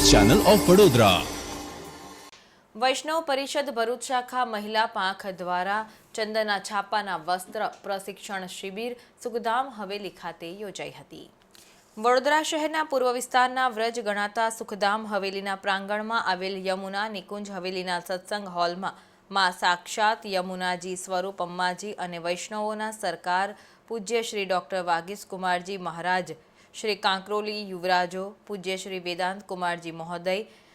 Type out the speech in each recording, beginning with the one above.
Channel of Vadodara. વૈષ્ણવ પરિષદ ભરૂચ શાખા મહિલા પાંખ દ્વારા ચંદના છાપાના વસ્ત્ર પ્રશિક્ષણ શિબિર સુખધામ હવેલી ખાતે યોજાઈ હતી. વડોદરા શહેરના પૂર્વ વિસ્તારના વ્રજ ગણાતા સુખધામ હવેલીના પ્રાંગણમાં આવેલ યમુના નિકુંજ હવેલીના સત્સંગ હોલમાં માં સાક્ષાત યમુનાજી સ્વરૂપ અમ્માજી અને વૈષ્ણવોના સરકાર પૂજ્ય શ્રી ડોક્ટર વાગીસ કુમારજી મહારાજ શ્રી કાંકરોલી યુવરાજો, પૂજ્ય શ્રી વેદાંત કુમારજી મહોદય,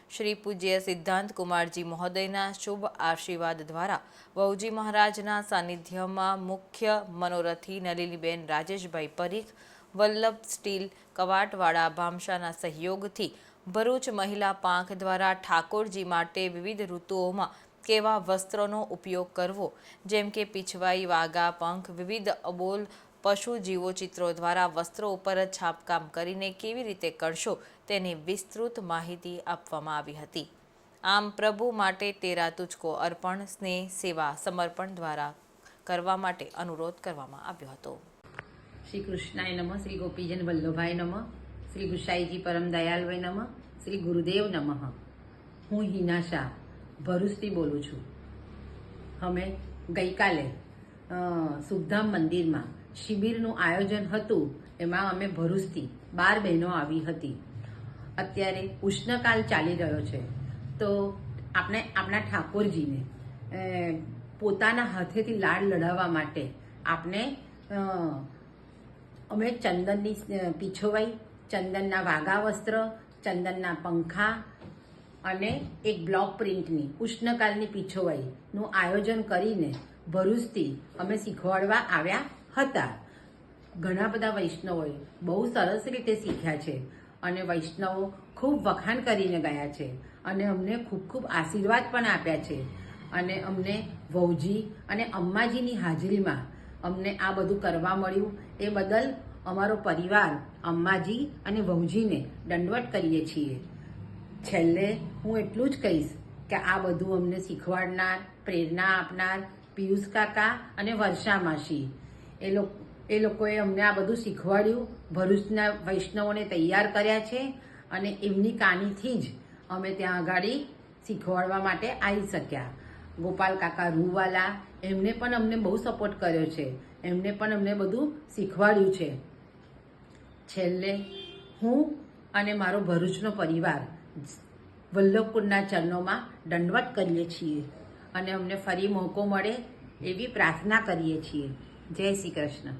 શ્રી પૂજ્ય સિદ્ધાંત કુમારજી મહોદયના શુભ આશીર્વાદ દ્વારા વહુજી મહારાજના સાનિધ્યમાં મુખ્ય મનોરથી નલિનીબેન રાજેશભાઈ પરીખ, વલ્લભ સ્ટીલ કવાટવાળા ભામશાના સહયોગથી ભરૂચ મહિલા પાંખ દ્વારા ઠાકોરજી માટે વિવિધ ઋતુઓમાં કેવા વસ્ત્રોનો ઉપયોગ કરવો? જેમ કે પીછવાઈ વાગા પંખ, વિવિધ અબોલ પશુ જીવો ચિત્રો દ્વારા વસ્ત્રો ઉપર છાપકામ કરીને કેવી રીતે કરશો તેની વિસ્તૃત માહિતી આપવામાં આવી હતી. આમ પ્રભુ માટે તેરા તુચકો અર્પણ, સ્નેહ, સેવા, સમર્પણ દ્વારા કરવા માટે અનુરોધ કરવામાં આવ્યો હતો. શ્રી કૃષ્ણાય નમઃ, શ્રી ગોપીજન વલ્લભાય નમઃ, શ્રી ગુસાઈજી પરમ દયાલભાઈ નમઃ, શ્રી ગુરુદેવ નમઃ. હું હિના શાહ ભરૂચથી બોલું છું. અમે ગઈકાલે સુખધામ મંદિરમાં શિબિરનું આયોજન હતું, એમાં અમે ભરૂચથી બાર બહેનો આવી હતી. અત્યારે ઉષ્ણકાલ ચાલી રહ્યો છે. તો આપણે આપણા ઠાકોરજીને પોતાના હાથેથી લાડ લડાવવા માટે આપણે અમે ચંદનની પીછોવાઈ, ચંદનના વાઘા વસ્ત્ર, ચંદનના પંખા અને એક બ્લોક પ્રિન્ટની ઉષ્ણકાલની પીછોવાઈનું આયોજન કરીને ભરૂચથી અમે શીખવાડવા આવ્યા હતા. ઘણા બધા વૈષ્ણવોએ બહુ સરસ રીતે શીખ્યા છે અને વૈષ્ણવો ખૂબ વખાણ કરીને ગયા છે અને અમને ખૂબ ખૂબ આશીર્વાદ પણ આપ્યા છે. અને અમને વહુજી અને અમ્માજીની હાજરીમાં અમને આ બધું કરવા મળ્યું. એ બદલ અમારો પરિવાર, અમ્માજી અને વહુજીને દંડવટ કરીએ છીએ. છેલ્લે હું એટલું જ કહીશ કે આ બધું અમને શીખવાડનાર, પ્રેરણા આપનાર પિયુષ કાકા અને વર્ષા માસી. એ લોકો, એ લોકોએ અમને આ બધું શીખવાડ્યું. ભરૂચના વૈષ્ણવોને તૈયાર કર્યા છે અને એમની કાનીથી જ અમે ત્યાં આગળ શીખવાડવા માટે આવી શક્યા. ગોપાલ કાકા રૂવાલા, એમને પણ અમને બહુ સપોર્ટ કર્યો છે. એમને પણ અમને બધું શીખવાડ્યું છે. છેલ્લે હું અને મારો ભરૂચનો પરિવાર વલ્લભપુરના ચરણોમાં દંડવત કરીએ છીએ. અને અમને ફરી મોકો મળે એવી પ્રાર્થના કરીએ છીએ. જય શ્રી કૃષ્ણ.